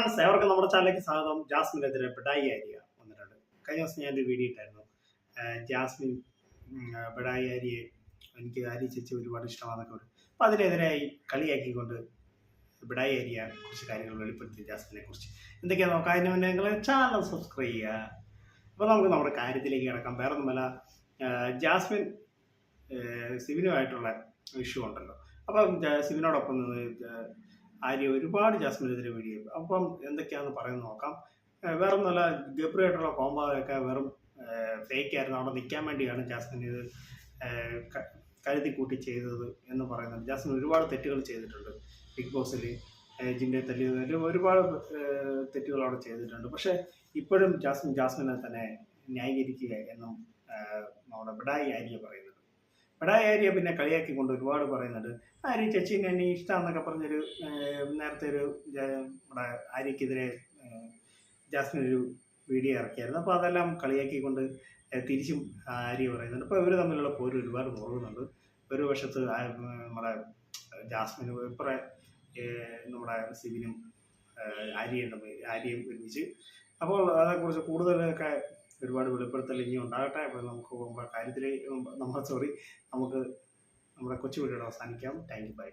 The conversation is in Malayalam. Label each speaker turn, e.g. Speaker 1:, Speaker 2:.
Speaker 1: ഫ്രണ്ട്സ് അവർക്ക് നമ്മുടെ ചാനലിലേക്ക് സ്വാഗതം. ജാസ്മിനെതിരെ പിടായി ആര്യ വന്നിട്ടുണ്ട്. കഴിഞ്ഞ ദിവസം ഞാനൊരു വീഡിയോ ഇട്ടായിരുന്നു. ജാസ്മിൻ ബഡായി ആര്യയെ എനിക്ക് ആര്യ ചേച്ചി ഒരുപാട് ഇഷ്ടമാണെന്നൊക്കെ പറയും അപ്പോൾ അതിനെതിരായി കളിയാക്കിക്കൊണ്ട് പിടായി ആര്യ കുറച്ച് കാര്യങ്ങൾ വെളിപ്പെടുത്തി ജാസ്മിനെ കുറിച്ച്. എന്തൊക്കെയാണ് നോക്കാം? അതിന് മുന്നേ നിങ്ങൾ ചാനൽ സബ്സ്ക്രൈബ് ചെയ്യുക. അപ്പോൾ നമുക്ക് നമ്മുടെ കാര്യത്തിലേക്ക് കിടക്കാം. വേറെ ഒന്നുമല്ല ജാസ്മിൻ സിബിനുമായിട്ടുള്ള ഇഷ്യൂ ഉണ്ടല്ലോ. അപ്പം സിബിനോടൊപ്പം ആര്യ ഒരുപാട് ജാസ്മിനെതിരെ വീഡിയോ അപ്പം എന്തൊക്കെയാണെന്ന് പറയുന്നത് നോക്കാം. വെറും വേറെ ഗപ്രിയായിട്ടുള്ള ഒക്കെ വെറും ഫേക്ക് ആയിരുന്നു. അവിടെ നിൽക്കാൻ വേണ്ടിയാണ് ജാസ്മിൻ ഇത് കരുതി കൂട്ടി ചെയ്തത് എന്ന് പറയുന്നുണ്ട്. ജാസ്മിൻ ഒരുപാട് തെറ്റുകൾ ചെയ്തിട്ടുണ്ട് ബിഗ് ബോസിൽ ജിന്റെ തല്ലി ഒരുപാട് തെറ്റുകൾ അവിടെ ചെയ്തിട്ടുണ്ട്. പക്ഷേ ഇപ്പോഴും ജാസ്മിൻ ജാസ്മിനെ തന്നെ ന്യായീകരിക്കുക എന്നും നമ്മുടെ ബിഡായി ആര്യ പറയുന്നുണ്ട്. ബിഡായി ഏരിയ പിന്നെ കളിയാക്കിക്കൊണ്ട് ഒരുപാട് പറയുന്നുണ്ട്. ആര്യ ചേച്ചീനെ എന്നെ ഇഷ്ടമാണെന്നൊക്കെ പറഞ്ഞൊരു നേരത്തെ ഒരു നമ്മുടെ ആര്യക്കെതിരെ ജാസ്മിൻ ഒരു വീഡിയോ ഇറക്കിയായിരുന്നു. അപ്പോൾ അതെല്ലാം കളിയാക്കിക്കൊണ്ട് കൊണ്ട് തിരിച്ചും ആര്യ പറയുന്നുണ്ട്. അപ്പോൾ ഇവർ തമ്മിലുള്ള പോര് ഒരുപാട് മുറുകുന്നുണ്ട് ഒരു വശത്ത് നമ്മുടെ ജാസ്മിനും ഇപ്പറേ നമ്മുടെ സിബിനും ആര്യ തമ്മിൽ ആര്യയും ഒരുമിച്ച്. അപ്പോൾ അതേക്കുറിച്ച് കൂടുതലൊക്കെ ഒരുപാട് വെളിപ്പെടുത്തൽ ഇനി ഉണ്ടാകട്ടെ അപ്പോൾ നമുക്ക് കാര്യത്തിലേക്ക് നമ്മൾ സോറി നമുക്ക് നമ്മുടെ കൊച്ചു വീഡിയോ അവസാനിക്കാം. Thank you bye